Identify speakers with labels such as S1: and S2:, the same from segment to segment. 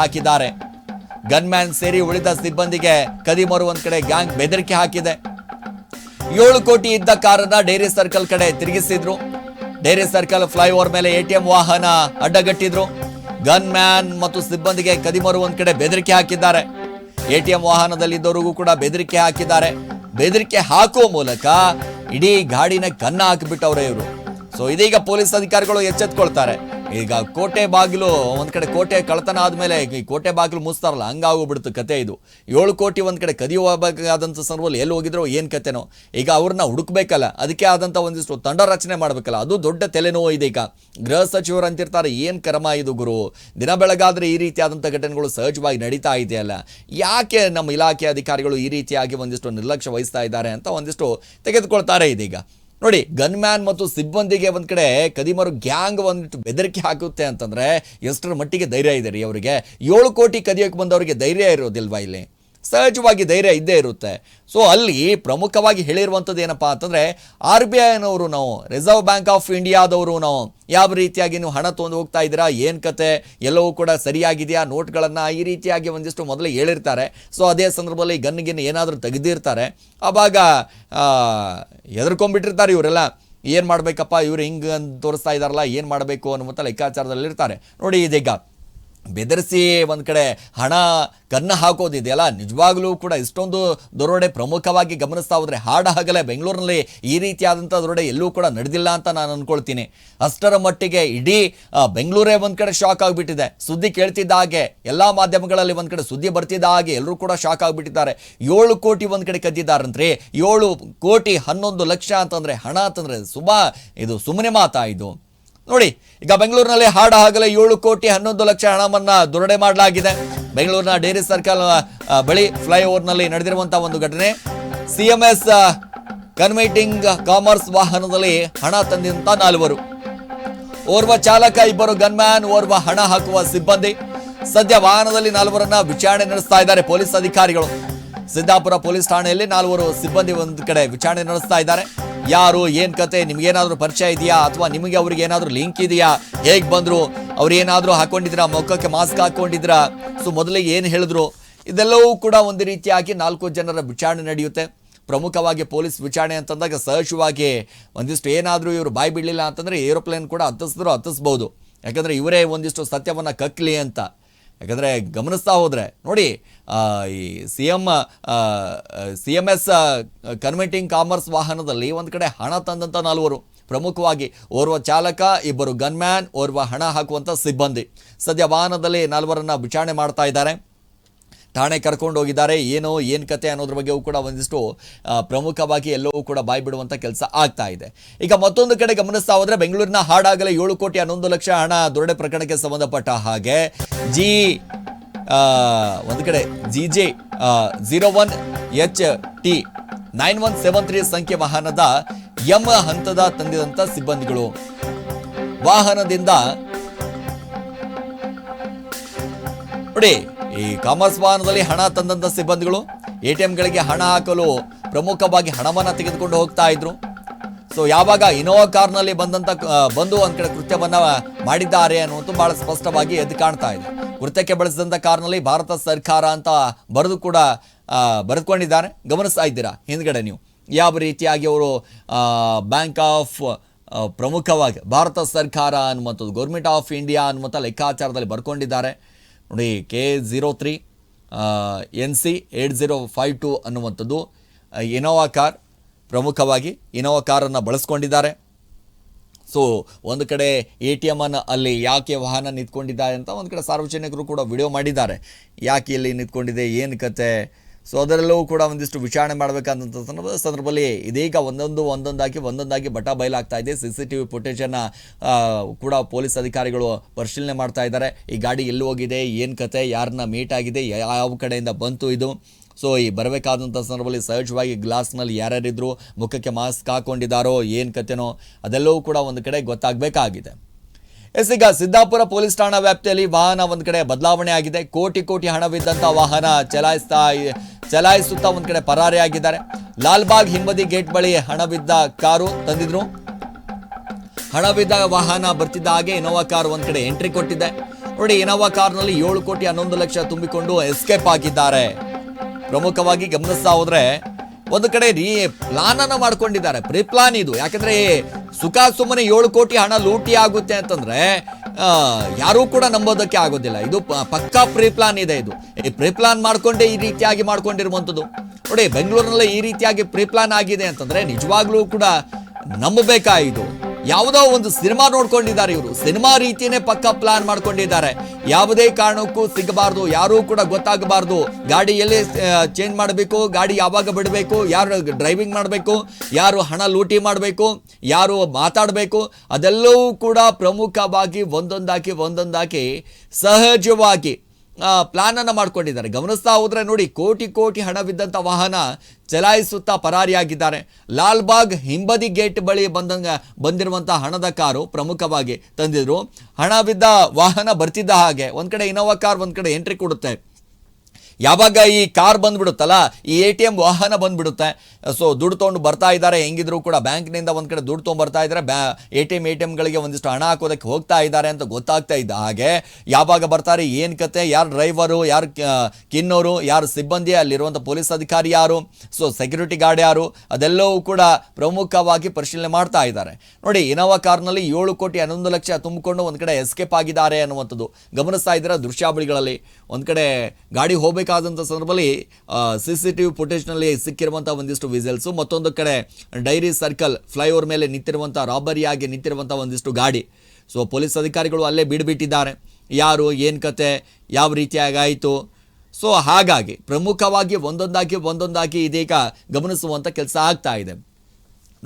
S1: ಹಾಕಿದ್ದಾರೆ. ಗನ್ಮ್ಯಾನ್ ಸೇರಿ ಉಳಿದ ಸಿಬ್ಬಂದಿಗೆ ಕದಿಮರು ಒಂದ್ ಕಡೆ ಗ್ಯಾಂಗ್ ಬೆದರಿಕೆ ಹಾಕಿದೆ. ಏಳು ಕೋಟಿ ಇದ್ದ ಕಾರನ್ನ ಡೈರಿ ಸರ್ಕಲ್ ಕಡೆ ತಿರುಗಿಸಿದ್ರು. ಡೈರಿ ಸರ್ಕಲ್ ಫ್ಲೈಓವರ್ ಮೇಲೆ ಎಟಿಎಂ ವಾಹನ ಅಡ್ಡಗಟ್ಟಿದ್ರು. ಗನ್ ಮ್ಯಾನ್ ಮತ್ತು ಸಿಬ್ಬಂದಿಗೆ ಕದಿಮರು ಒಂದ್ ಕಡೆ ಬೆದರಿಕೆ ಹಾಕಿದ್ದಾರೆ. ಎಟಿಎಂ ವಾಹನದಲ್ಲಿದ್ದವರಿಗೂ ಕೂಡ ಬೆದರಿಕೆ ಹಾಕಿದ್ದಾರೆ. ಬೆದರಿಕೆ ಹಾಕುವ ಮೂಲಕ ಇಡೀ ಗಾಡಿನ ಕನ್ನ ಹಾಕಿಬಿಟ್ಟವ್ರೆ ಇವರು. ಸೊ ಇದೀಗ ಪೊಲೀಸ್ ಅಧಿಕಾರಿಗಳು ಎಚ್ಚೆತ್ಕೊಳ್ತಾರೆ. ಈಗ ಕೋಟೆ ಬಾಗಿಲು, ಒಂದು ಕಡೆ ಕೋಟೆ ಕಳ್ತನ ಆದಮೇಲೆ ಈ ಕೋಟೆ ಬಾಗಿಲು ಮುಚ್ತಾರಲ್ಲ, ಹಂಗಾಗೋಗ್ಬಿಡ್ತು ಕತೆ ಇದು. ಏಳು ಕೋಟಿ ಒಂದು ಕಡೆ ಕದಿಯೋಬೇಕಾದಂಥ ಸಂದರ್ಭದಲ್ಲಿ ಎಲ್ಲಿ ಹೋಗಿದ್ರೋ ಏನು ಕತೆನೋ. ಈಗ ಅವ್ರನ್ನ ಹುಡುಕ್ಬೇಕಲ್ಲ, ಅದಕ್ಕೆ ಆದಂತ ಒಂದಿಷ್ಟು ತಂಡ ರಚನೆ ಮಾಡಬೇಕಲ್ಲ, ಅದು ದೊಡ್ಡ ತಲೆನೋವು ಇದೆ ಈಗ ಗೃಹ ಸಚಿವರು ಅಂತಿರ್ತಾರೆ, ಏನ್ ಕರ್ಮ ಇದು ಗುರು? ದಿನ ಬೆಳಗಾದರೆ ಈ ರೀತಿಯಾದಂಥ ಘಟನೆಗಳು ಸಹಜವಾಗಿ ನಡೀತಾ ಇದೆಯಲ್ಲ. ಯಾಕೆ ನಮ್ಮ ಇಲಾಖೆ ಅಧಿಕಾರಿಗಳು ಈ ರೀತಿಯಾಗಿ ಒಂದಿಷ್ಟು ನಿರ್ಲಕ್ಷ್ಯ ವಹಿಸ್ತಾ ಇದ್ದಾರೆ ಅಂತ ಒಂದಿಷ್ಟು ತೆಗೆದುಕೊಳ್ತಾರೆ ಇದೀಗ. ನೋಡಿ ಗನ್ ಮ್ಯಾನ್ ಮತ್ತು ಸಿಬ್ಬಂದಿಗೆ ಒಂದು ಕಡೆ ಕದಿಮರು ಗ್ಯಾಂಗ್ ಒಂದಿಟ್ಟು ಬೆದರಿಕೆ ಹಾಕುತ್ತೆ ಅಂತಂದ್ರೆ ಎಷ್ಟರ ಮಟ್ಟಿಗೆ ಧೈರ್ಯ ಇದೆ ರೀ ಅವರಿಗೆ? ಏಳು ಕೋಟಿ ಕದಿಯೋಕೆ ಬಂದವರಿಗೆ ಧೈರ್ಯ ಇರೋದಿಲ್ವಾ ಇಲ್ಲಿ? ಸಹಜವಾಗಿ ಧೈರ್ಯ ಇದ್ದೇ ಇರುತ್ತೆ. ಸೊ ಅಲ್ಲಿ ಪ್ರಮುಖವಾಗಿ ಹೇಳಿರುವಂಥದ್ದು ಏನಪ್ಪ ಅಂತಂದರೆ, ಆರ್ ಬಿ ಐನವರು ನಾವು ರಿಸರ್ವ್ ಬ್ಯಾಂಕ್ ಆಫ್ ಇಂಡಿಯಾದವರು ನಾವು, ಯಾವ ರೀತಿಯಾಗಿ ನೀವು ಹಣ ತೊಗೊಂಡು ಹೋಗ್ತಾ ಇದ್ದೀರಾ, ಏನು ಕತೆ, ಎಲ್ಲವೂ ಕೂಡ ಸರಿಯಾಗಿದೆಯಾ, ನೋಟ್ಗಳನ್ನು ಈ ರೀತಿಯಾಗಿ ಒಂದಿಷ್ಟು ಮೊದಲೇ ಹೇಳಿರ್ತಾರೆ. ಸೊ ಅದೇ ಸಂದರ್ಭದಲ್ಲಿ ಗನ್ಗಿನ್ ಏನಾದರೂ ತೆಗೆದಿರ್ತಾರೆ. ಆವಾಗ ಎದುರ್ಕೊಂಡ್ಬಿಟ್ಟಿರ್ತಾರೆ ಇವರೆಲ್ಲ. ಏನು ಮಾಡಬೇಕಪ್ಪ, ಇವರು ಹಿಂಗೆ ಅಂತ ತೋರಿಸ್ತಾ ಇದ್ದಾರಲ್ಲ, ಏನು ಮಾಡಬೇಕು ಅನ್ನುವಂಥ ಲೆಕ್ಕಾಚಾರದಲ್ಲಿರ್ತಾರೆ. ನೋಡಿ ಇದೀಗ. ಬೆದರಿಸಿ ಒಂದು ಕಡೆ ಹಣ ಕನ್ನ ಹಾಕೋದಿದೆಯಲ್ಲ? ನಿಜವಾಗ್ಲೂ ಕೂಡ ಇಷ್ಟೊಂದು ದರೋಡೆ ಪ್ರಮುಖವಾಗಿ ಗಮನಿಸ್ತಾ ಹೋದರೆ ಹಾಡ ಹಗಲೇ ಬೆಂಗಳೂರಿನಲ್ಲಿ ಈ ರೀತಿಯಾದಂಥ ದರೋಡೆ ಎಲ್ಲೂ ಕೂಡ ನಡೆದಿಲ್ಲ ಅಂತ ನಾನು ಅಂದ್ಕೊಳ್ತೀನಿ ಅಷ್ಟರ ಮಟ್ಟಿಗೆ ಇಡೀ ಬೆಂಗಳೂರೇ ಒಂದು ಕಡೆ ಶಾಕ್ ಆಗಿಬಿಟ್ಟಿದೆ. ಸುದ್ದಿ ಕೇಳ್ತಿದ್ದ ಹಾಗೆ, ಎಲ್ಲ ಮಾಧ್ಯಮಗಳಲ್ಲಿ ಒಂದು ಕಡೆ ಸುದ್ದಿ ಬರ್ತಿದ್ದ ಹಾಗೆ ಎಲ್ಲರೂ ಕೂಡ ಶಾಕ್ ಆಗಿಬಿಟ್ಟಿದ್ದಾರೆ. ಏಳು ಕೋಟಿ ಒಂದು ಕಡೆ ಕದ್ದಿದ್ದಾರಂತ್ರಿ. ಏಳು ಕೋಟಿ ಹನ್ನೊಂದು ಲಕ್ಷ ಅಂತಂದರೆ ಹಣ ಅಂತಂದರೆ ಸುಮಾ ಇದು ಸುಮ್ಮನೆ ಮಾತಾ ಇದು? ನೋಡಿ, ಈಗ ಬೆಂಗಳೂರಿನಲ್ಲಿ ಹಾಡ ಆಗಲೇ ಏಳು ಕೋಟಿ ಹನ್ನೊಂದು ಲಕ್ಷ ಹಣವನ್ನು ದುರಡೆ ಮಾಡಲಾಗಿದೆ. ಬೆಂಗಳೂರಿನ ಡೇರಿ ಸರ್ಕಲ್ ಬಳಿ ಫ್ಲೈಓವರ್ನಲ್ಲಿ ನಡೆದಿರುವಂತಹ ಒಂದು ಘಟನೆ. ಸಿಎಂಎಸ್ ಕನ್ವೈಟಿಂಗ್ ಕಾಮರ್ಸ್ ವಾಹನದಲ್ಲಿ ಹಣ ತಂದಿದಂತ ನಾಲ್ವರು. ಓರ್ವ ಚಾಲಕ, ಇಬ್ಬರು ಗನ್ಮ್ಯಾನ್, ಓರ್ವ ಹಣ ಹಾಕುವ ಸಿಬ್ಬಂದಿ. ಸದ್ಯ ವಾಹನದಲ್ಲಿ ನಾಲ್ವರನ್ನ ವಿಚಾರಣೆ ನಡೆಸ್ತಾ ಇದ್ದಾರೆ ಪೊಲೀಸ್ ಅಧಿಕಾರಿಗಳು. ಸಿದ್ದಾಪುರ ಪೊಲೀಸ್ ಠಾಣೆಯಲ್ಲಿ ನಾಲ್ವರು ಸಿಬ್ಬಂದಿ ಒಂದು ಕಡೆ ವಿಚಾರಣೆ ನಡೆಸ್ತಾ ಇದ್ದಾರೆ. ಯಾರು, ಏನ್ ಕತೆ, ನಿಮ್ಗೇನಾದ್ರೂ ಪರಿಚಯ ಇದೆಯಾ ಅಥವಾ ನಿಮಗೆ ಅವ್ರಿಗೆ ಏನಾದ್ರೂ ಲಿಂಕ್ ಇದೆಯಾ? ಹೇಗ್ ಬಂದ್ರು? ಅವ್ರು ಏನಾದ್ರೂ ಹಾಕೊಂಡಿದ್ರಾ? ಮುಖಕ್ಕೆ ಮಾಸ್ಕ್ ಹಾಕೊಂಡಿದ್ರಾ? ಸೊ ಮೊದಲಿಗೆ ಏನು ಹೇಳಿದ್ರು? ಇದೆಲ್ಲವೂ ಕೂಡ ಒಂದು ರೀತಿಯಾಗಿ ನಾಲ್ಕು ಜನರ ವಿಚಾರಣೆ ನಡೆಯುತ್ತೆ. ಪ್ರಮುಖವಾಗಿ ಪೊಲೀಸ್ ವಿಚಾರಣೆ ಅಂತಂದಾಗ ಸಹಜವಾಗಿ ಒಂದಿಷ್ಟು ಏನಾದರೂ ಇವರು ಬಾಯಿ ಬಿಡಲಿಲ್ಲ ಅಂತಂದರೆ ಏರೋಪ್ಲೇನ್ ಕೂಡ ಹತ್ತಿಸಿದ್ರು, ಹತ್ತಿಸ್ಬೋದು. ಯಾಕಂದರೆ ಇವರೇ ಒಂದಿಷ್ಟು ಸತ್ಯವನ್ನು ಕಕ್ಕಲಿ ಅಂತ. ಯಾಕಂದರೆ ಗಮನಿಸ್ತಾ ಹೋದರೆ, ನೋಡಿ ಈ C M C M S ಕನ್ವೆಂಟಿಂಗ್ commerce ವಾಹನದಲ್ಲಿ ಒಂದು ಕಡೆ ಹಣ ತಂದಂಥ ನಾಲ್ವರು. ಪ್ರಮುಖವಾಗಿ ಓರ್ವ ಚಾಲಕ, ಇಬ್ಬರು ಗನ್ಮ್ಯಾನ್ ಓರ್ವ ಹಣ ಹಾಕುವಂಥ ಸಿಬ್ಬಂದಿ. ಸದ್ಯ ವಾಹನದಲ್ಲಿ ನಾಲ್ವರನ್ನು ವಿಚಾರಣೆ ಮಾಡ್ತಾ ಇದ್ದಾರೆ. ಠಾಣೆ ಕರ್ಕೊಂಡು ಹೋಗಿದ್ದಾರೆ ಏನು ಏನು ಕತೆ ಅನ್ನೋದ್ರ ಬಗ್ಗೆಯೂ ಕೂಡ ಒಂದಿಷ್ಟು ಪ್ರಮುಖವಾಗಿ ಎಲ್ಲವೂ ಕೂಡ ಬಾಯಿ ಬಿಡುವಂಥ ಕೆಲಸ ಆಗ್ತಾ ಇದೆ. ಈಗ ಮತ್ತೊಂದು ಕಡೆ ಗಮನಿಸ್ತಾ ಹೋದರೆ ಬೆಂಗಳೂರಿನ ಹಾಡಾಗಲೇ ಏಳು ಕೋಟಿ ಹನ್ನೊಂದು ಲಕ್ಷ ಹಣ ದೊರಡೆ ಪ್ರಕರಣಕ್ಕೆ ಸಂಬಂಧಪಟ್ಟ ಹಾಗೆ ಜಿ ಒಂದು ಕಡೆ G J zero one H T nine one seven three ಸಂಖ್ಯೆ ವಾಹನದ ಎಂ ಹಂತದ ತಂದಿದಂಥ ಸಿಬ್ಬಂದಿಗಳು. ವಾಹನದಿಂದ ನೋಡಿ ಈ ಕಾಮರ್ಸ್ ವಾಹನದಲ್ಲಿ ಹಣ ತಂದಂತ ಸಿಬ್ಬಂದಿಗಳು ಎ ಟಿ ಎಂಗಳಿಗೆ ಹಣ ಹಾಕಲು ಪ್ರಮುಖವಾಗಿ ಹಣವನ್ನು ತೆಗೆದುಕೊಂಡು ಹೋಗ್ತಾ ಇದ್ರು. ಸೊ ಯಾವಾಗ ಇನೋವಾ ಕಾರ್ನಲ್ಲಿ ಬಂದಂತ ಬಂದು ಒಂದ್ ಕಡೆ ಕೃತ್ಯವನ್ನ ಮಾಡಿದ್ದಾರೆ ಅನ್ನುವಂಥ ಬಹಳ ಸ್ಪಷ್ಟವಾಗಿ ಎದ್ದು ಕಾಣ್ತಾ ಇದೆ. ಕೃತ್ಯಕ್ಕೆ ಬಳಸಿದಂತ ಕಾರ್ನಲ್ಲಿ ಭಾರತ ಸರ್ಕಾರ ಅಂತ ಬರೆದು ಕೂಡ ಬರೆದುಕೊಂಡಿದ್ದಾರೆ. ಗಮನಿಸ್ತಾ ಇದ್ದೀರಾ? ಹಿಂದ್ಗಡೆ ನೀವು. ಯಾವ ರೀತಿಯಾಗಿ ಅವರು ಬ್ಯಾಂಕ್ ಆಫ್ ಪ್ರಮುಖವಾಗಿ ಭಾರತ ಸರ್ಕಾರ ಅನ್ನುವಂಥದ್ದು ಗೌರ್ಮೆಂಟ್ ಆಫ್ ಇಂಡಿಯಾ ಅನ್ನುವಂಥ ಲೆಕ್ಕಾಚಾರದಲ್ಲಿ ಬರ್ಕೊಂಡಿದ್ದಾರೆ. ನೋಡಿ K zero three N C eight zero five two ಅನ್ನುವಂಥದ್ದು ಇನೋವಾ ಕಾರ್ ಪ್ರಮುಖವಾಗಿ ಇನೋವಾ ಕಾರನ್ನು ಬಳಸ್ಕೊಂಡಿದ್ದಾರೆ. ಸೊ ಒಂದು ಕಡೆ ಎ ಟಿ ಎಮನ್ನು ಅಲ್ಲಿ ಯಾಕೆ ವಾಹನ ನಿಂತ್ಕೊಂಡಿದ್ದಾರೆ ಅಂತ ಒಂದು ಕಡೆ ಸಾರ್ವಜನಿಕರು ಕೂಡ ವಿಡಿಯೋ ಮಾಡಿದ್ದಾರೆ. ಯಾಕೆ ಇಲ್ಲಿ ನಿಂತ್ಕೊಂಡಿದೆ? ಏನು ಕತೆ? ಸೊ ಅದರಲ್ಲೂ ಕೂಡ ಒಂದಿಷ್ಟು ವಿಚಾರಣೆ ಮಾಡಬೇಕಂತ ಸಂದರ್ಭ ಸಂದರ್ಭದಲ್ಲಿ ಇದೀಗ ಒಂದೊಂದು ಒಂದೊಂದಾಗಿ ಒಂದೊಂದಾಗಿ ಬಟ ಬಯಲಾಗ್ತಾ ಇದೆ. ಸಿ ಸಿ ಟಿ ವಿ ಫುಟೇಜನ್ನು ಕೂಡ ಪೊಲೀಸ್ ಅಧಿಕಾರಿಗಳು ಪರಿಶೀಲನೆ ಮಾಡ್ತಾ ಇದ್ದಾರೆ. ಈ ಗಾಡಿ ಎಲ್ಲಿ ಹೋಗಿದೆ, ಏನು ಕತೆ, ಯಾರನ್ನ ಮೀಟ್ ಆಗಿದೆ, ಯಾವ ಕಡೆಯಿಂದ ಬಂತು ಇದು? ಸೊ ಈ ಬರಬೇಕಾದಂಥ ಸಂದರ್ಭದಲ್ಲಿ ಸಹಜವಾಗಿ ಗ್ಲಾಸ್ನಲ್ಲಿ ಯಾರ್ಯಾರಿದ್ರು, ಮುಖಕ್ಕೆ ಮಾಸ್ಕ್ ಹಾಕೊಂಡಿದ್ದಾರೋ, ಏನು ಕತೆನೋ, ಅದೆಲ್ಲವೂ ಕೂಡ ಒಂದು ಕಡೆ ಗೊತ್ತಾಗಬೇಕಾಗಿದೆ. ಎಸ್, ಈಗ ಸಿದ್ದಾಪುರ ಪೊಲೀಸ್ ಠಾಣಾ ವ್ಯಾಪ್ತಿಯಲ್ಲಿ ವಾಹನ ಒಂದು ಕಡೆ ಬದಲಾವಣೆ ಆಗಿದೆ. ಕೋಟಿ ಕೋಟಿ ಹಣವಿದ್ದಂಥ ವಾಹನ ಚಲಾಯಿಸ್ತಾ ಚಲಾಯಿಸುತ್ತಾ ಒಂದ್ ಕಡೆ ಪರಾರಿಯಾಗಿದ್ದಾರೆ ಲಾಲ್ಬಾಗ್ ಹಿಂಬದಿ ಗೇಟ್ ಬಳಿ ಹಣವಿದ್ದ ಕಾರು ತಂದಿದ್ರು. ಹಣವಿದ್ದ ವಾಹನ ಬರ್ತಿದ್ದ ಹಾಗೆ ಇನೋವಾ ಕಾರ್ ಒಂದ್ ಕಡೆ ಎಂಟ್ರಿ ಕೊಟ್ಟಿದೆ. ನೋಡಿ, ಇನೋವಾ ಕಾರ್ನಲ್ಲಿ ಏಳು ಕೋಟಿ ಹನ್ನೊಂದು ಲಕ್ಷ ತುಂಬಿಕೊಂಡು ಎಸ್ಕೇಪ್ ಆಗಿದ್ದಾರೆ. ಪ್ರಮುಖವಾಗಿ ಗಮನಿಸ್ತಾ ಹೋದ್ರೆ ಒಂದು ಕಡೆ ರೀ ಪ್ಲಾನ್ ಅನ್ನ ಮಾಡ್ಕೊಂಡಿದ್ದಾರೆ. ಪ್ರೀ ಪ್ಲಾನ್ ಇದು. ಯಾಕಂದ್ರೆ ಸುಖ ಸುಮ್ಮನೆ ಏಳು ಕೋಟಿ ಹಣ ಲೂಟಿ ಆಗುತ್ತೆ ಅಂತಂದ್ರೆ ಯಾರೂ ಕೂಡ ನಂಬೋದಕ್ಕೆ ಆಗೋದಿಲ್ಲ. ಇದು ಪಕ್ಕಾ ಪ್ರೀ ಪ್ಲಾನ್ ಇದೆ ಇದು. ಈ ಪ್ರೀ ಪ್ಲಾನ್ ಮಾಡ್ಕೊಂಡೇ ಈ ರೀತಿಯಾಗಿ ಮಾಡ್ಕೊಂಡಿರುವಂಥದ್ದು. ನೋಡಿ, ಬೆಂಗಳೂರಿನಲ್ಲಿ ಈ ರೀತಿಯಾಗಿ ಪ್ರೀ ಪ್ಲಾನ್ ಆಗಿದೆ ಅಂತಂದ್ರೆ ನಿಜವಾಗ್ಲೂ ಕೂಡ ನಂಬಬೇಕಾ ಇದು? ಯಾವುದೋ ಒಂದು ಸಿನಿಮಾ ನೋಡ್ಕೊಂಡಿದ್ದಾರೆ ಇವರು. ಸಿನಿಮಾ ರೀತಿಯೇ ಪಕ್ಕ ಪ್ಲಾನ್ ಮಾಡ್ಕೊಂಡಿದ್ದಾರೆ. ಯಾವುದೇ ಕಾರಣಕ್ಕೂ ಸಿಗಬಾರ್ದು, ಯಾರೂ ಕೂಡ ಗೊತ್ತಾಗಬಾರ್ದು. ಗಾಡಿ ಎಲ್ಲಿ ಚೇಂಜ್ ಮಾಡಬೇಕು, ಗಾಡಿ ಯಾವಾಗ ಬಿಡಬೇಕು, ಯಾರು ಡ್ರೈವಿಂಗ್ ಮಾಡಬೇಕು, ಯಾರು ಹಣ ಲೂಟಿ ಮಾಡಬೇಕು, ಯಾರು ಮಾತಾಡಬೇಕು, ಅದೆಲ್ಲವೂ ಕೂಡ ಪ್ರಮುಖವಾಗಿ ಒಂದೊಂದಾಗಿ ಒಂದೊಂದಾಗಿ ಸಹಜವಾಗಿ ಪ್ಲಾನ್ ಮಾಡಿಕೊಂಡಿದ್ದಾರೆ ಮಾಡ್ಕೊಂಡಿದ್ದಾರೆ. ಗಮನಿಸ್ತಾ ಹೋದ್ರೆ ನೋಡಿ, ಕೋಟಿ ಕೋಟಿ ಹಣವಿದ್ದಂಥ ವಾಹನ ಚಲಾಯಿಸುತ್ತಾ ಪರಾರಿಯಾಗಿದ್ದಾರೆ. ಲಾಲ್ಬಾಗ್ ಹಿಂಬದಿ ಗೇಟ್ ಬಳಿ ಬಂದಂಗ ಬಂದಿರುವಂಥ ಹಣದ ಕಾರು ಪ್ರಮುಖವಾಗಿ ತಂದಿದ್ರು. ಹಣವಿದ್ದ ವಾಹನ ಬರ್ತಿದ್ದ ಹಾಗೆ. ಒಂದು ಕಡೆ ಇನೋವಾ ಕಾರ್ ಒಂದು ಕಡೆ ಎಂಟ್ರಿ ಕೊಡುತ್ತೆ. ಯಾವಾಗ ಈ ಕಾರ್ ಬಂದ್ಬಿಡುತ್ತಲ್ಲ, ಈ ಎ ಟಿ ಎಂ ವಾಹನ ಬಂದ್ಬಿಡುತ್ತೆ. ಸೊ ದುಡ್ಡು ತೊಗೊಂಡು ಬರ್ತಾ ಇದ್ದಾರೆ, ಹೆಂಗಿದ್ರು ಕೂಡ ಬ್ಯಾಂಕ್ನಿಂದ ಒಂದು ಕಡೆ ದುಡ್ಡು ತೊಗೊಂಡು ಬರ್ತಾ ಇದ್ದಾರೆ, ಬ್ಯಾ, A T M, A T ಎಮ್ಗಳಿಗೆ ಒಂದಿಷ್ಟು ಹಣ ಹಾಕೋದಕ್ಕೆ ಹೋಗ್ತಾ ಇದ್ದಾರೆ ಅಂತ ಗೊತ್ತಾಗ್ತಾ ಇದ್ದ ಹಾಗೆ, ಯಾವಾಗ ಬರ್ತಾರೆ, ಏನು ಕತೆ, ಯಾರು ಡ್ರೈವರು, ಯಾರು ಕಿನ್ನೋರು, ಯಾರು ಸಿಬ್ಬಂದಿ ಅಲ್ಲಿರುವಂಥ ಪೊಲೀಸ್ ಅಧಿಕಾರಿ ಯಾರು, ಸೊ, ಸೆಕ್ಯೂರಿಟಿ ಗಾರ್ಡ್ ಯಾರು, ಅದೆಲ್ಲವೂ ಕೂಡ ಪ್ರಮುಖವಾಗಿ ಪರಿಶೀಲನೆ ಮಾಡ್ತಾ ಇದ್ದಾರೆ. ನೋಡಿ, ಇನೋವಾ ಕಾರ್ನಲ್ಲಿ ಏಳು ಕೋಟಿ ಹನ್ನೊಂದು ಲಕ್ಷ ತುಂಬಿಕೊಂಡು ಒಂದು ಕಡೆ ಎಸ್ಕೇಪ್ ಆಗಿದ್ದಾರೆ ಅನ್ನುವಂಥದ್ದು ಗಮನಿಸ್ತಾ ಇದ್ದೀರಾ ದೃಶ್ಯಾವಳಿಗಳಲ್ಲಿ? ಒಂದು ಕಡೆ ಗಾಡಿ ಹೋಗಬೇಕಾದಂಥ ಸಂದರ್ಭದಲ್ಲಿ ಸಿ ಸಿ ಟಿ ವಿ ಫುಟೇಜ್ನಲ್ಲಿ ಸಿಕ್ಕಿರುವಂಥ ಒಂದಿಷ್ಟು ವಿಸಲ್ಸು ಮತ್ತೊಂದು ಕಡೆ ಡೈರಿ ಸರ್ಕಲ್ ಫ್ಲೈಓವರ್ ಮೇಲೆ ನಿಂತಿರುವಂಥ ರಾಬರಿಯಾಗಿ ನಿಂತಿರುವಂಥ ಒಂದಿಷ್ಟು ಗಾಡಿ. ಸೊ ಪೊಲೀಸ್ ಅಧಿಕಾರಿಗಳು ಅಲ್ಲೇ ಬಿಡ್ಬಿಟ್ಟಿದ್ದಾರೆ. ಯಾರು, ಏನು ಕತೆ, ಯಾವ ರೀತಿಯಾಗಿ ಆಯಿತು ಸೊ ಹಾಗಾಗಿ ಪ್ರಮುಖವಾಗಿ ಒಂದೊಂದಾಗಿ ಒಂದೊಂದಾಗಿ ಇದೀಗ ಗಮನಿಸುವಂಥ ಕೆಲಸ ಆಗ್ತಾ ಇದೆ.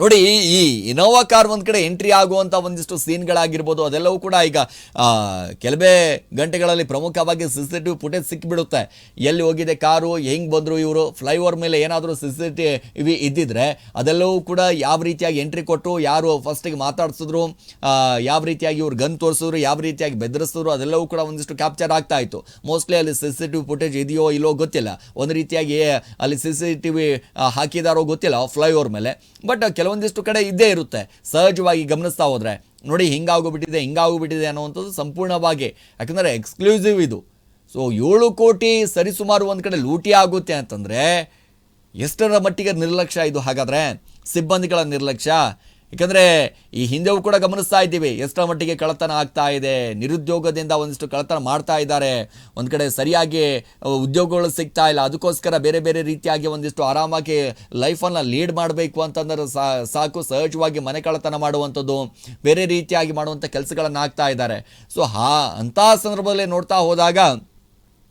S1: ನೋಡಿ, ಈ ಇನೋವಾ ಕಾರ್ ಒಂದು ಕಡೆ ಎಂಟ್ರಿ ಆಗುವಂಥ ಒಂದಿಷ್ಟು ಸೀನ್ಗಳಾಗಿರ್ಬೋದು, ಅದೆಲ್ಲವೂ ಕೂಡ ಈಗ ಕೆಲವೇ ಗಂಟೆಗಳಲ್ಲಿ ಪ್ರಮುಖವಾಗಿ ಸಿ ಸಿ ಫುಟೇಜ್ ಸಿಕ್ಕಿಬಿಡುತ್ತೆ ಎಲ್ಲಿ ಹೋಗಿದೆ ಕಾರು, ಹೆಂಗೆ ಬಂದರು ಇವರು ಫ್ಲೈಓವರ್ ಮೇಲೆ ಏನಾದರೂ ಸಿ ಸಿ ಟಿ ವಿ ಇದ್ದಿದ್ರೆ, ಅದೆಲ್ಲವೂ ಕೂಡ ಯಾವ ರೀತಿಯಾಗಿ ಎಂಟ್ರಿ ಕೊಟ್ಟರು ಯಾರು ಫಸ್ಟಿಗೆ ಮಾತಾಡ್ಸಿದ್ರು ಯಾವ ರೀತಿಯಾಗಿ ಇವ್ರು ಗನ್ ತೋರಿಸಿದ್ರು, ಯಾವ ರೀತಿಯಾಗಿ ಬೆದರಿಸಿದ್ರು ಅದೆಲ್ಲವೂ ಕೂಡ ಒಂದಿಷ್ಟು ಕ್ಯಾಪ್ಚರ್ ಆಗ್ತಾ ಇತ್ತು. ಮೋಸ್ಟ್ಲಿ ಅಲ್ಲಿ ಸಿ ಸಿ ಫುಟೇಜ್ ಇದೆಯೋ ಇಲ್ಲೋ ಗೊತ್ತಿಲ್ಲ. ಒಂದು ರೀತಿಯಾಗಿ, ಅಲ್ಲಿ ಸಿ ಸಿ ಟಿ ವಿ ಹಾಕಿದಾರೋ ಗೊತ್ತಿಲ್ಲ ಫ್ಲೈಓವರ್ ಮೇಲೆ. ಬಟ್ ಕೆಲವೊಂದಿಷ್ಟು ಕಡೆ ಇದ್ದೇ ಇರುತ್ತೆ. ಸಹಜವಾಗಿ ಗಮನಿಸ್ತಾ ಹೋದರೆ. ನೋಡಿ ಹಿಂಗಾಗೋಗ್ಬಿಟ್ಟಿದೆ ಹಿಂಗಾಗೋಗ್ಬಿಟ್ಟಿದೆ ಅನ್ನುವಂಥದ್ದು ಸಂಪೂರ್ಣವಾಗಿ. ಯಾಕಂದರೆ ಎಕ್ಸ್ಕ್ಲೂಸಿವ್ ಇದು. ಸೊ ಏಳು ಕೋಟಿ ಸರಿಸುಮಾರು ಒಂದು ಕಡೆ ಲೂಟಿ ಆಗುತ್ತೆ ಅಂತಂದರೆ ಎಷ್ಟರ ಮಟ್ಟಿಗೆ ನಿರ್ಲಕ್ಷ್ಯ ಇದು? ಹಾಗಾದರೆ ಸಿಬ್ಬಂದಿಗಳ ನಿರ್ಲಕ್ಷ್ಯ ಯಾಕಂದರೆ ಈ ಹಿಂದೆವು ಕೂಡ ಗಮನಿಸ್ತಾ ಇದ್ದೀವಿ, ಎಷ್ಟರ ಮಟ್ಟಿಗೆ ಕಳ್ಳತನ ಆಗ್ತಾ ಇದೆ, ನಿರುದ್ಯೋಗದಿಂದ ಒಂದಿಷ್ಟು ಕಳ್ಳತನ ಮಾಡ್ತಾ ಇದ್ದಾರೆ. ಒಂದು ಕಡೆ ಸರಿಯಾಗಿ ಉದ್ಯೋಗಗಳು ಸಿಗ್ತಾ ಇಲ್ಲ, ಅದಕ್ಕೋಸ್ಕರ ಬೇರೆ ಬೇರೆ ರೀತಿಯಾಗಿ ಒಂದಿಷ್ಟು ಆರಾಮಾಗಿ ಲೈಫನ್ನು ಲೀಡ್ ಮಾಡಬೇಕು ಅಂತಂದ್ರೆ ಸಾಕು, ಸಹಜವಾಗಿ ಮನೆ ಕಳ್ಳತನ ಮಾಡುವಂಥದ್ದು, ಬೇರೆ ರೀತಿಯಾಗಿ ಮಾಡುವಂಥ ಕೆಲಸಗಳನ್ನು ಆಗ್ತಾ ಇದ್ದಾರೆ. ಸೊ ಹಾ, ಅಂಥ ಸಂದರ್ಭದಲ್ಲಿ ನೋಡ್ತಾ ಹೋದಾಗ,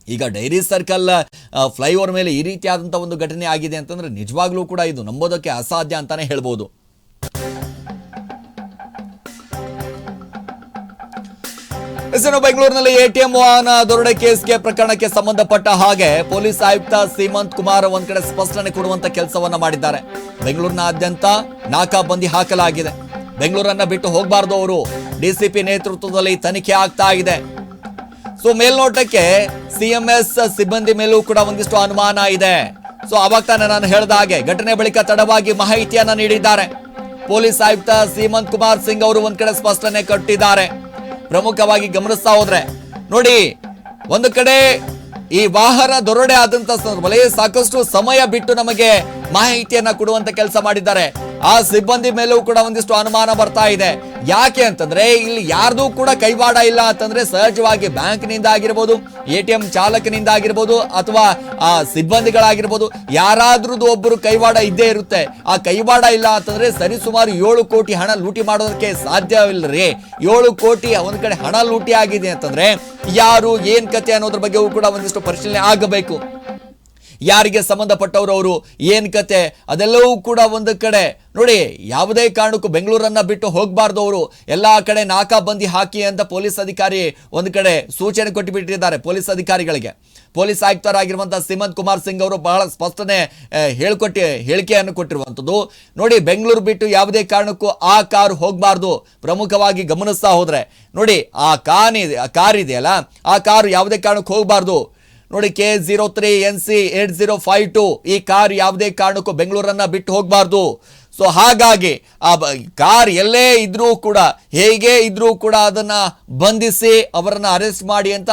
S1: ಈಗ ಡೈರಿ ಸರ್ಕಲ್ ಫ್ಲೈಓವರ್ ಮೇಲೆ ಈ ರೀತಿಯಾದಂಥ ಒಂದು ಘಟನೆ ಆಗಿದೆ ಅಂತಂದರೆ ನಿಜವಾಗ್ಲೂ ಕೂಡ ಇದು ನಂಬೋದಕ್ಕೆ ಅಸಾಧ್ಯ ಅಂತಲೇ ಹೇಳ್ಬೋದು. ಎಸ್ಎನ್ ಬೆಂಗಳೂರಿನಲ್ಲಿ ಎಟಿಎಂ ವಾಹನ ದೊರಡೆ ಕೇಸ್ಗೆ ಪ್ರಕರಣಕ್ಕೆ ಸಂಬಂಧಪಟ್ಟ ಹಾಗೆ ಪೊಲೀಸ್ ಆಯುಕ್ತ ಸೀಮಂತ್ ಕುಮಾರ್ ಒಂದ್ ಕಡೆ ಸ್ಪಷ್ಟನೆ ಕೊಡುವಂತ ಕೆಲಸವನ್ನ ಮಾಡಿದ್ದಾರೆ. ಬೆಂಗಳೂರಿನಾದ್ಯಂತ ನಾಕಾಬಂದಿ ಹಾಕಲಾಗಿದೆ. ಬೆಂಗಳೂರನ್ನ ಬಿಟ್ಟು ಹೋಗಬಾರ್ದು ಅವರು. ಡಿಸಿಪಿ ನೇತೃತ್ವದಲ್ಲಿ ತನಿಖೆ ಆಗ್ತಾ ಇದೆ. ಸೊ, ಮೇಲ್ನೋಟಕ್ಕೆ ಸಿಎಂಎಸ್ ಸಿಬ್ಬಂದಿ ಮೇಲೂ ಕೂಡ ಒಂದಿಷ್ಟು ಅನುಮಾನ ಇದೆ. ಸೊ, ಅವಾಗ ತಾನೆ ನಾನು ಹೇಳಿದ ಹಾಗೆ ಘಟನೆ ಬಳಿಕ ತಡವಾಗಿ ಮಾಹಿತಿಯನ್ನ ನೀಡಿದ್ದಾರೆ. ಪೊಲೀಸ್ ಆಯುಕ್ತ ಸೀಮಂತ್ ಕುಮಾರ್ ಸಿಂಗ್ ಅವರು ಒಂದ್ ಕಡೆ ಸ್ಪಷ್ಟನೆ ಕೊಟ್ಟಿದ್ದಾರೆ. ಪ್ರಮುಖವಾಗಿ ಗಮನಿಸ್ತಾ ಹೋದ್ರೆ, ನೋಡಿ, ಒಂದು ಕಡೆ ಈ ವಾಹನ ದೊರಡೆ ಆದಂತ ಸಂದರ್ಭದಲ್ಲಿ ಸಾಕಷ್ಟು ಸಮಯ ಬಿಟ್ಟು ನಮಗೆ ಮಾಹಿತಿಯನ್ನ ಕೊಡುವಂತ ಕೆಲಸ ಮಾಡಿದ್ದಾರೆ. ಆ ಸಿಬ್ಬಂದಿ ಮೇಲೂ ಕೂಡ ಒಂದಿಷ್ಟು ಅನುಮಾನ ಬರ್ತಾ ಇದೆ. ಯಾಕೆ ಅಂತಂದ್ರೆ ಇಲ್ಲಿ ಯಾರ್ದು ಕೂಡ ಕೈವಾಡ ಇಲ್ಲ ಅಂತಂದ್ರೆ ಸಹಜವಾಗಿ ಬ್ಯಾಂಕ್ನಿಂದ ಆಗಿರ್ಬೋದು, ಎ ಟಿ ಎಂ ಚಾಲಕನಿಂದ ಆಗಿರ್ಬೋದು ಅಥವಾ, ಆ, ಸಿಬ್ಬಂದಿಗಳಾಗಿರ್ಬೋದು ಯಾರಾದ್ರದ್ದು ಒಬ್ಬರು ಕೈವಾಡ ಇದ್ದೇ ಇರುತ್ತೆ. ಆ ಕೈವಾಡ ಇಲ್ಲ ಅಂತಂದ್ರೆ ಸರಿಸುಮಾರು ಏಳು ಕೋಟಿ ಹಣ ಲೂಟಿ ಮಾಡೋದಕ್ಕೆ ಸಾಧ್ಯವಿಲ್ಲರಿ ಏಳು ಕೋಟಿ ಒಂದ್ ಕಡೆ ಹಣ ಲೂಟಿ ಆಗಿದೆ ಅಂತಂದ್ರೆ ಯಾರು ಏನ್ ಕತೆ ಅನ್ನೋದ್ರ ಬಗ್ಗೆಯೂ ಕೂಡ ಒಂದಿಷ್ಟು ಪರಿಶೀಲನೆ ಆಗಬೇಕು. ಯಾರಿಗೆ ಸಂಬಂಧಪಟ್ಟವರು ಅವರು, ಏನು ಕತೆ, ಅದೆಲ್ಲವೂ ಕೂಡ ಒಂದು ಕಡೆ. ನೋಡಿ, ಯಾವುದೇ ಕಾರಣಕ್ಕೂ ಬೆಂಗಳೂರನ್ನ ಬಿಟ್ಟು ಹೋಗಬಾರ್ದು ಅವರು. ಎಲ್ಲ ಕಡೆ ನಾಕಾಬಂದಿ ಹಾಕಿ ಅಂತ ಪೊಲೀಸ್ ಅಧಿಕಾರಿ ಒಂದು ಕಡೆ ಸೂಚನೆ ಕೊಟ್ಟುಬಿಟ್ಟಿದ್ದಾರೆ ಪೊಲೀಸ್ ಅಧಿಕಾರಿಗಳಿಗೆ. ಪೊಲೀಸ್ ಆಯುಕ್ತರಾಗಿರುವಂಥ ಸಿಮಂತ್ ಕುಮಾರ್ ಸಿಂಗ್ ಅವರು ಬಹಳ ಸ್ಪಷ್ಟನೆ ಹೇಳ್ಕೊಟ್ಟಿ, ಹೇಳಿಕೆಯನ್ನು ಕೊಟ್ಟಿರುವಂಥದ್ದು. ನೋಡಿ, ಬೆಂಗಳೂರು ಬಿಟ್ಟು ಯಾವುದೇ ಕಾರಣಕ್ಕೂ ಆ ಕಾರು ಹೋಗಬಾರ್ದು. ಪ್ರಮುಖವಾಗಿ ಗಮನಿಸ್ತಾ ಹೋದರೆ. ನೋಡಿ, ಆ ಆ ಕಾರ್ ಇದೆಯಲ್ಲ, ಆ ಕಾರು ಯಾವುದೇ ಕಾರಣಕ್ಕೂ ಹೋಗಬಾರ್ದು. ನೋಡಿ K zero three N C eight zero five two ಈ ಕಾರ್ ಯಾವುದೇ ಕಾರಣಕ್ಕೂ ಬೆಂಗಳೂರನ್ನ ಬಿಟ್ಟು ಹೋಗಬಾರ್ದು. ಸೊ ಹಾಗಾಗಿ ಆ ಕಾರ್ ಎಲ್ಲೇ ಇದ್ರೂ ಕೂಡ, ಹೇಗೆ ಇದ್ರೂ ಕೂಡ ಅದನ್ನು ಬಂಧಿಸಿ ಅವರನ್ನು ಅರೆಸ್ಟ್ ಮಾಡಿ ಅಂತ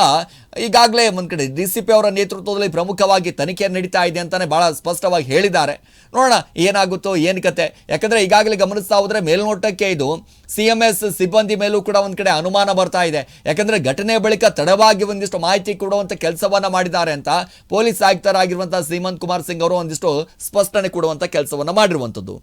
S1: ಈಗಾಗಲೇ ಒಂದು ಕಡೆ ಡಿ ಸಿ ಪಿ ಅವರ ನೇತೃತ್ವದಲ್ಲಿ ಪ್ರಮುಖವಾಗಿ ತನಿಖೆ ನಡೀತಾ ಇದೆ ಅಂತಲೇ ಭಾಳ ಸ್ಪಷ್ಟವಾಗಿ ಹೇಳಿದ್ದಾರೆ. ನೋಡೋಣ ಏನಾಗುತ್ತೋ ಏನು ಕತೆ. ಯಾಕಂದರೆ ಈಗಾಗಲೇ ಗಮನಿಸ್ತಾ ಹೋದರೆ ಮೇಲ್ನೋಟಕ್ಕೆ ಇದು ಸಿ ಎಂ ಎಸ್ ಸಿಬ್ಬಂದಿ ಮೇಲೂ ಕೂಡ ಒಂದು ಕಡೆ ಅನುಮಾನ ಬರ್ತಾ ಇದೆ. ಯಾಕಂದರೆ ಘಟನೆ ಬಳಿಕ ತಡವಾಗಿ ಒಂದಿಷ್ಟು ಮಾಹಿತಿ ಕೊಡುವಂಥ ಕೆಲಸವನ್ನು ಮಾಡಿದ್ದಾರೆ ಅಂತ ಪೊಲೀಸ್ ಆಯುಕ್ತರಾಗಿರುವಂಥ ಶ್ರೀಮಂತ್ ಕುಮಾರ್ ಸಿಂಗ್ ಅವರು ಒಂದಿಷ್ಟು ಸ್ಪಷ್ಟನೆ ಕೊಡುವಂಥ ಕೆಲಸವನ್ನು ಮಾಡಿರುವಂತದ್ದು.